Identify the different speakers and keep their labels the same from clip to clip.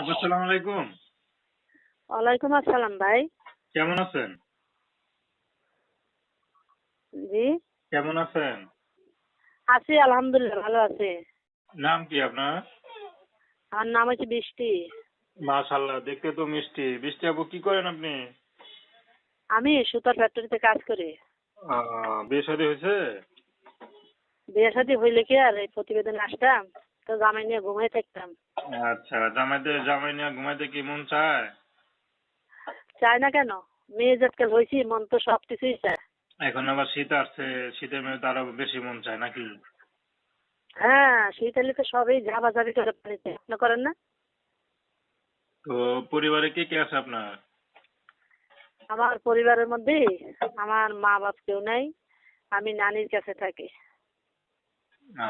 Speaker 1: আসসালামু আলাইকুম।
Speaker 2: ওয়ালাইকুম আসসালাম ভাই।
Speaker 1: কেমন আছেন?
Speaker 2: জি।
Speaker 1: কেমন আছেন?
Speaker 2: আছি আলহামদুলিল্লাহ ভালো আছি।
Speaker 1: নাম কি আপনার?
Speaker 2: আমার নাম হচ্ছে বৃষ্টি।
Speaker 1: দেখতে তো মিষ্টি। বৃষ্টি আপু কি করেন আপনি?
Speaker 2: আমি সুতার ফ্যাক্টরিতে কাজ করি।
Speaker 1: বিয়ে শাদী হয়েছে?
Speaker 2: বিয়ে শাদী হইলে কি আর এই প্রতিবেদন আসতাম? তো জামাই নিয়ে ঘুমাই থাকতাম।
Speaker 1: আচ্ছা জামাইতে জামাই নিয়ে ঘুমাইতে কি মন চায়?
Speaker 2: চাই না কেন? মেয়ে জাতকাল হয়েছি মন তো সব কিছুই চায়।
Speaker 1: এখন আবার শীত আসছে শীতের মেয়ে তো আরও বেশি মন চায় নাকি?
Speaker 2: হ্যাঁ শীত এলে তো সবই ঝাবাঝাবি করে পানিতে আপনি করেন না?
Speaker 1: তো পরিবারে কে কে আছে আপনার?
Speaker 2: আমার পরিবারের মধ্যে আমার মা বাপ কেউ নাই আমি নানির কাছে থাকি।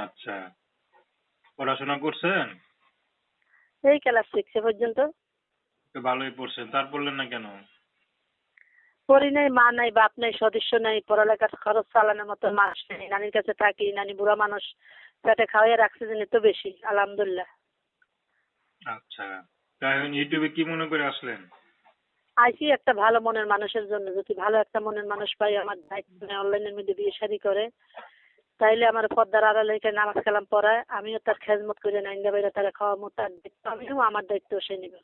Speaker 1: আচ্ছা। পড়াশোনা করছেন?
Speaker 2: এই ক্লাস সিক্সে পর্যন্ত।
Speaker 1: তো ভালোই পড়ছেন। তার পড়লেন না কেন?
Speaker 2: পড়ি নাই মা নাই বাপ নাই সদস্য নাই পড়ালেখার খরচ চালানোর মতো মানুষ নেই। নানির কাছে থাকি নানি বুড়া মানুষ পেটে খাওয়াই রাখছে জন্য তো বেশি আলহামদুলিল্লাহ।
Speaker 1: আচ্ছা। এখন ইউটিউবে কি মনে করে আসলেন?
Speaker 2: আইসি একটা ভালো মনের মানুষের জন্য। যদি ভালো একটা মনের মানুষ পাই আমার দায়িত্ব অনলাইনের মধ্যে বিয়ে শাদী করে তাইলে আমার পর্দার আড়ালে রেখে নামাজ কালাম পড়ায় আমিও তার খেজমত করে নাইন্দা বাইরে তারা খাওয়াবো তার দায়িত্ব আমিও আমার দায়িত্ব সে নিবে।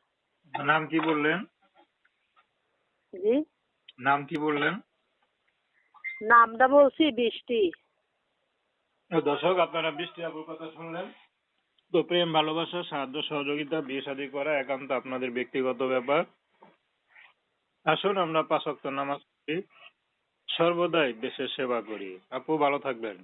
Speaker 1: নাম কি বললেন?
Speaker 2: জি?
Speaker 1: নাম কি বললেন?
Speaker 2: নামটা বলছি বৃষ্টি।
Speaker 1: দর্শক আপনারা বৃষ্টি আপুর কথা শুনলেন। তো প্রেম ভালোবাসা সাহায্য সহযোগিতা বিয়ে শাদী করা একান্ত আপনাদের ব্যক্তিগত ব্যাপার। আসুন আমরা পাঁচ ওয়াক্ত নামাজ পড়ি। সর্বদাই দেশের সেবা করি। আপু ভালো থাকবেন।